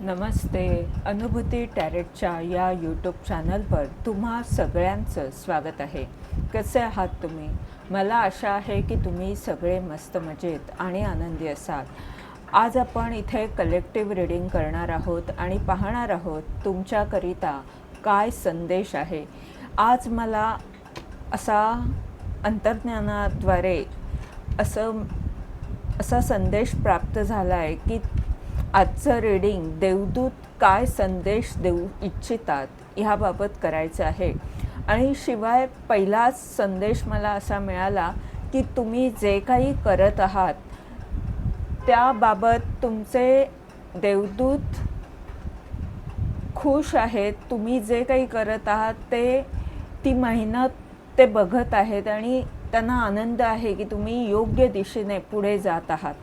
नमस्ते. अनुभूती टॅरेटच्या या यूट्यूब चॅनलवर तुम्हा सगळ्यांचं स्वागत आहे. कसे आहात तुम्ही? मला आशा आहे की तुम्ही सगळे मस्त मजेत आणि आनंदी असाल. आज आपण इथे कलेक्टिव्ह रीडिंग करणार आहोत आणि पाहणार आहोत तुमच्याकरिता काय संदेश आहे. आज मला असा अंतर्ज्ञानाद्वारे असं असा संदेश प्राप्त झाला आहे की आजचं रीडिंग देवदूत काय संदेश देऊ इच्छितात ह्याबाबत करायचं आहे. आणि शिवाय पहिलाच संदेश मला असा मिळाला की तुम्ही जे काही करत आहात त्याबाबत तुमचे देवदूत खुश आहेत. तुम्ही जे काही करत आहात ते ती मेहनत ते बघत आहेत आणि त्यांना आनंद आहे की तुम्ही योग्य दिशेने पुढे जात आहात.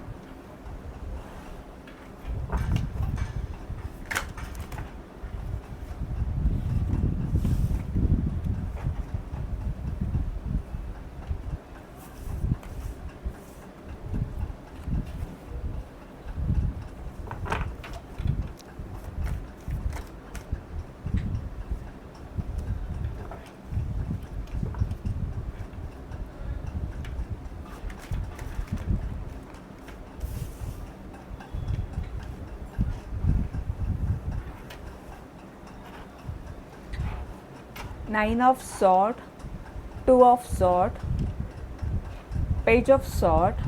Nine of sword two of sword page of sword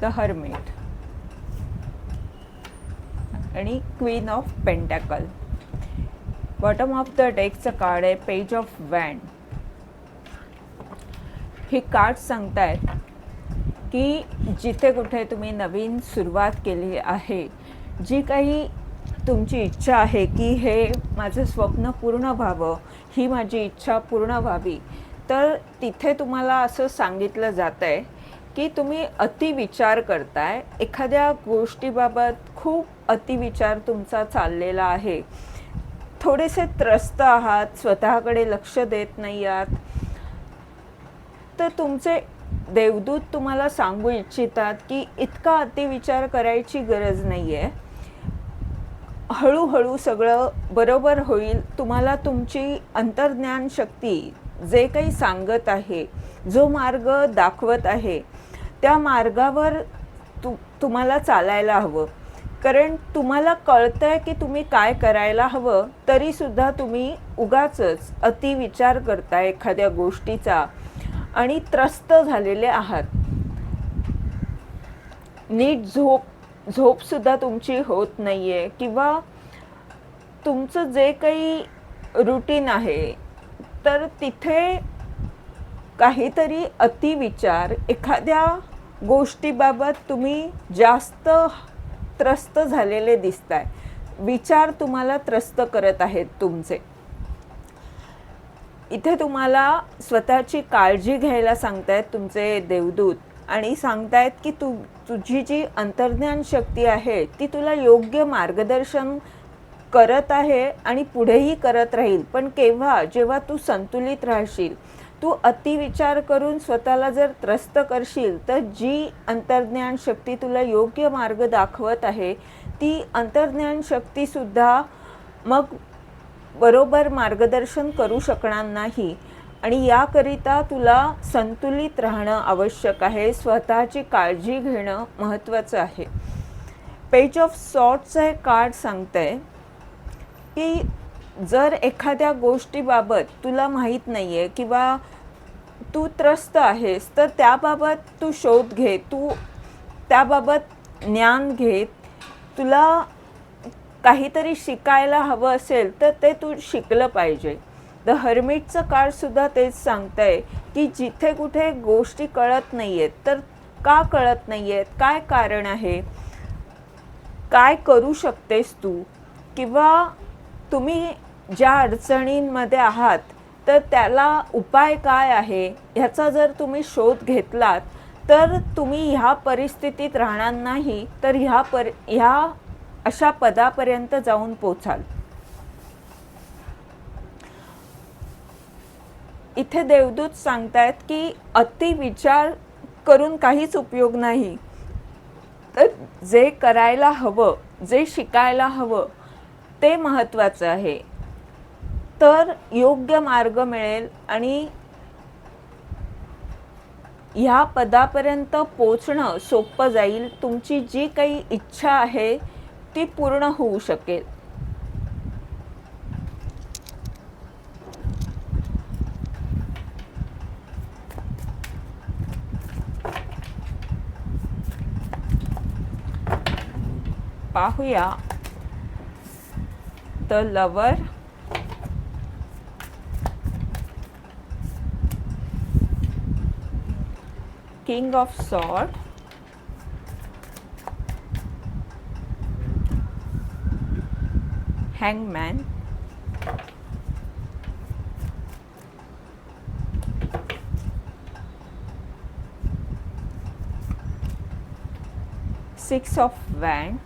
the hermit. आणि queen of pentacle. Bottom of the डेकचं card आहे पेज ऑफ वॅन. ही कार्ड सांगतायत की जिथे कुठे तुम्ही नवीन सुरुवात केली आहे जी काही तुमची इच्छा आहे की हे माझं स्वप्न पूर्ण व्हावं ही माझी इच्छा पूर्ण व्हावी तर तिथे तुम्हाला असं सांगितलं जात आहे की तुम्ही अतिविचार करताय. एखाद्या गोष्टीबाबत खूप अतिविचार तुमचा चाललेला आहे. थोडेसे त्रस्त आहात स्वतःकडे लक्ष देत नाही आहात. तर तुमचे देवदूत तुम्हाला सांगू इच्छितात की इतका अतिविचार करायची गरज नाही आहे हळूहळू सगळं बरोबर होईल. तुम्हाला तुमची अंतर्ज्ञान शक्ती जे काही सांगत आहे जो मार्ग दाखवत आहे त्या मार्गावर तु तुम्हाला चालायला हवं. कारण तुम्हाला कळतं आहे की तुम्ही काय करायला हवं तरीसुद्धा तुम्ही उगाचच अतिविचार करताय एखाद्या गोष्टीचा आणि त्रस्त झालेले आहात. नीट झोप झोपसुद्धा तुमची होत नाही आहे किंवा तुमचं जे काही रुटीन आहे तर तिथे काहीतरी अतिविचार एखाद्या गोष्टीबाबत तुम्ही जास्त त्रस्त झालेले दिसत आहे विचार तुम्हाला त्रस्त करत आहेत तुमचे. इथे तुम्हाला स्वतःची काळजी घ्यायला सांगतायत तुमचे देवदूत. आणि सांगतायत की तू तुझी जी अंतर्ज्ञान शक्ती आहे ती तुला योग्य मार्गदर्शन करत आहे आणि पुढेही करत राहील. पण केव्हा? जेव्हा तू संतुलित राहशील तू अतिविचार करून स्वतःला जर त्रस्त करशील तर जी अंतर्ज्ञान शक्ती तुला योग्य मार्ग दाखवत आहे ती अंतर्ज्ञान शक्तीसुद्धा मग बरोबर मार्गदर्शन करू शकणार नाही. आणि याकरिता तुला संतुलित राहणं आवश्यक आहे. स्वतःची काळजी घेणं महत्त्वाचं आहे. पेज ऑफ सॉर्टचं हे कार्ड सांगतंय की जर एखाद्या गोष्टीबाबत तुला माहीत नाही आहे किंवा तू त्रस्त आहेस तर त्याबाबत तू शोध घे. तू त्याबाबत ज्ञान घे. तुला काहीतरी शिकायला हवं असेल तर ते तू शिकलं पाहिजे. द हर्मिटचं काळसुद्धा तेच सांगतंय आहे की जिथे कुठे गोष्टी कळत नाही आहेत तर का कळत नाही आहेत काय कारण आहे? काय करू शकतेस तू? किंवा तुम्ही ज्या अडचणींमध्ये आहात तर त्याला उपाय काय आहे? ह्याचा जर तुम्ही शोध घेतलात तर तुम्ही ह्या परिस्थितीत राहणार नाही तर ह्या पर ह्या अशा पदापर्यंत जाऊन पोचाल. इथे देवदूत सांगतायत की अति विचार करून काहीच उपयोग नाही. तर जे करायला हवं जे शिकायला हवं ते महत्त्वाचं आहे. तर योग्य मार्ग मिळेल आणि ह्या पदापर्यंत पोचणं सोपं जाईल. तुमची जी काही इच्छा आहे ती पूर्ण होऊ शकेल. पाहूया. The lover king of sword hangman six of wand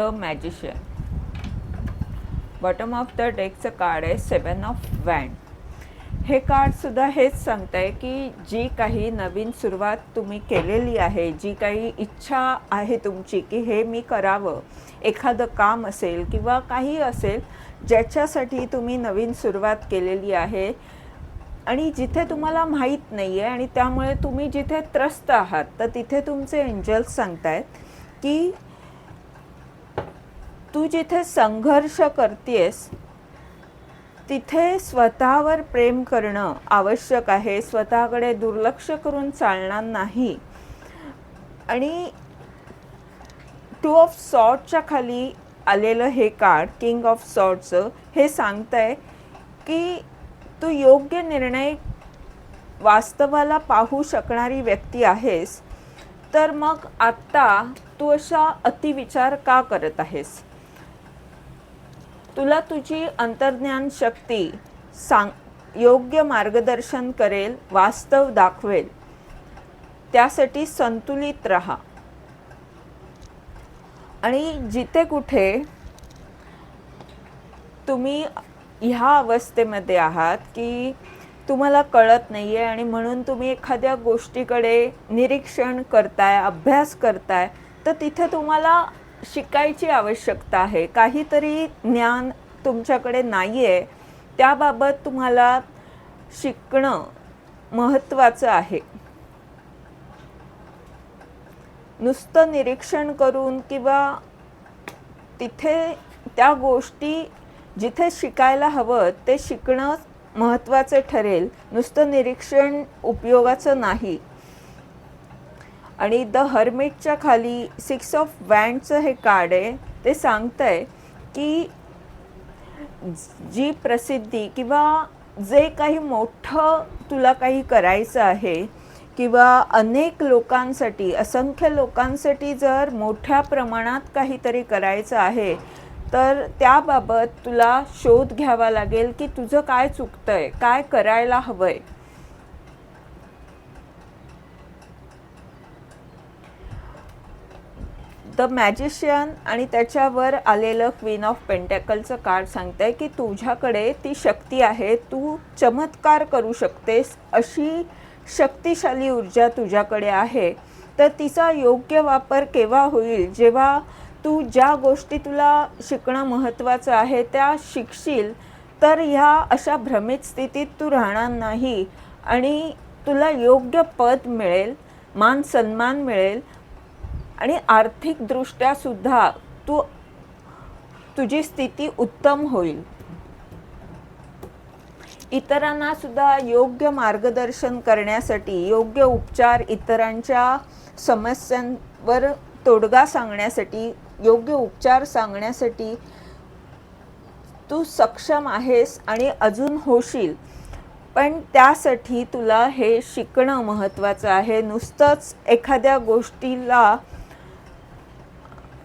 the magician bottom of the डेकचं card आहे सेवन ऑफ वॅन हे कार्डसुद्धा हेच सांगत आहे की जी काही नवीन सुरुवात तुम्ही केलेली आहे जी काही इच्छा आहे तुमची की हे मी करावं एखादं काम असेल किंवा काही असेल ज्याच्यासाठी तुम्ही नवीन सुरुवात केलेली आहे आणि जिथे तुम्हाला माहीत नाही आहे आणि त्यामुळे तुम्ही जिथे त्रस्त आहात तर तिथे तुमचे एंजल्स सांगतायत की तू जिथे संघर्ष करतेस तिथे स्वतःवर प्रेम करणं आवश्यक आहे. स्वतःकडे दुर्लक्ष करून चालणार नाही. आणि टू ऑफ सॉर्टच्या खाली आलेलं हे कार्ड किंग ऑफ सॉर्टचं हे सांगतंय आहे की तू योग्य निर्णय वास्तवाला पाहू शकणारी व्यक्ती आहेस. तर मग आत्ता तू अशा अतिविचार का करत आहेस? तुला तुझी अंतर्ज्ञान शक्ती सांग योग्य मार्गदर्शन करेल वास्तव दाखवेल. त्यासाठी संतुलित रहा. आणि जिथे कुठे तुम्ही ह्या अवस्थेमध्ये आहात की तुम्हाला कळत नाही आहे आणि म्हणून तुम्ही एखाद्या गोष्टीकडे निरीक्षण करताय अभ्यास करताय तर तिथे तुम्हाला शिकायची आवश्यकता आहे. काहीतरी ज्ञान तुमच्याकडे नाही आहे त्याबाबत तुम्हाला शिकणं महत्त्वाचं आहे. नुसतं निरीक्षण करून किंवा तिथे त्या गोष्टी जिथे शिकायला हवं ते शिकणं महत्त्वाचं ठरेल. नुसतं निरीक्षण उपयोगाचं नाही. आणि द हर्मिटच्या खाली सिक्स ऑफ वँडचं हे कार्ड आहे ते सांगतं आहे की जी प्रसिद्धी किंवा जे काही मोठं तुला काही करायचं आहे किंवा अनेक लोकांसाठी असंख्य लोकांसाठी जर मोठ्या प्रमाणात काहीतरी करायचं आहे तर त्याबाबत तुला शोध घ्यावा लागेल की तुझं काय चुकतं आहे काय करायला हवं आहे द मॅजिशियन आणि त्याच्यावर आलेलं क्वीन ऑफ पेंटॅकलचं कार्ड सांगतंय की तुझ्याकडे ती शक्ती आहे. तू चमत्कार करू शकतेस. अशी शक्तिशाली ऊर्जा तुझ्याकडे आहे. तर तिचा योग्य वापर केव्हा होईल? जेव्हा तू ज्या गोष्टी तुला शिकणं महत्त्वाचं आहे त्या शिकशील तर ह्या अशा भ्रमित स्थितीत तू राहणार नाही. आणि तुला योग्य पद मिळेल. मान सन्मान मिळेल. आणि आर्थिकदृष्ट्या सुद्धा तू तुझी स्थिती उत्तम होईल. इतरांना सुद्धा योग्य मार्गदर्शन करण्यासाठी योग्य उपचार इतरांच्या समस्यांवर तोडगा सांगण्यासाठी योग्य उपचार सांगण्यासाठी तू सक्षम आहेस आणि अजून होशील. पण त्यासाठी तुला हे शिकणं महत्त्वाचं आहे. नुसतंच एखाद्या गोष्टीला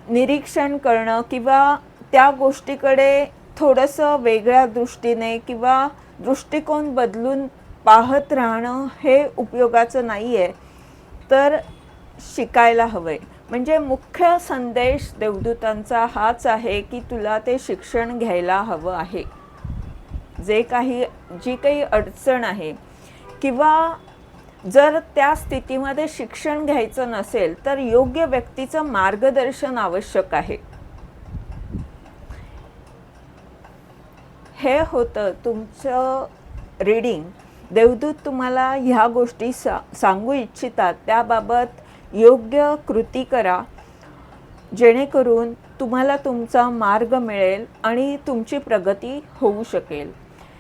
निरीक्षण करणं किंवा त्या गोष्टीकडे थोडंसं वेगळ्या दृष्टीने किंवा दृष्टिकोन बदलून पाहत राहणं हे उपयोगाचं नाही आहे तर शिकायला हवं आहे म्हणजे मुख्य संदेश देवदूतांचा हाच आहे की तुला ते शिक्षण घ्यायला हवं आहे. जे काही जी काही अडचण आहे किंवा जर त्या स्थितीमध्ये शिक्षण घ्यायचं नसेल तर योग्य व्यक्तीचं मार्गदर्शन आवश्यक आहे. हे होतं तुमचं रीडिंग देवदूत तुम्हाला ह्या गोष्टी सा सांगू इच्छितात. त्याबाबत योग्य कृती करा. जेणेकरून तुम्हाला तुमचा मार्ग मिळेल आणि तुमची प्रगती होऊ शकेल.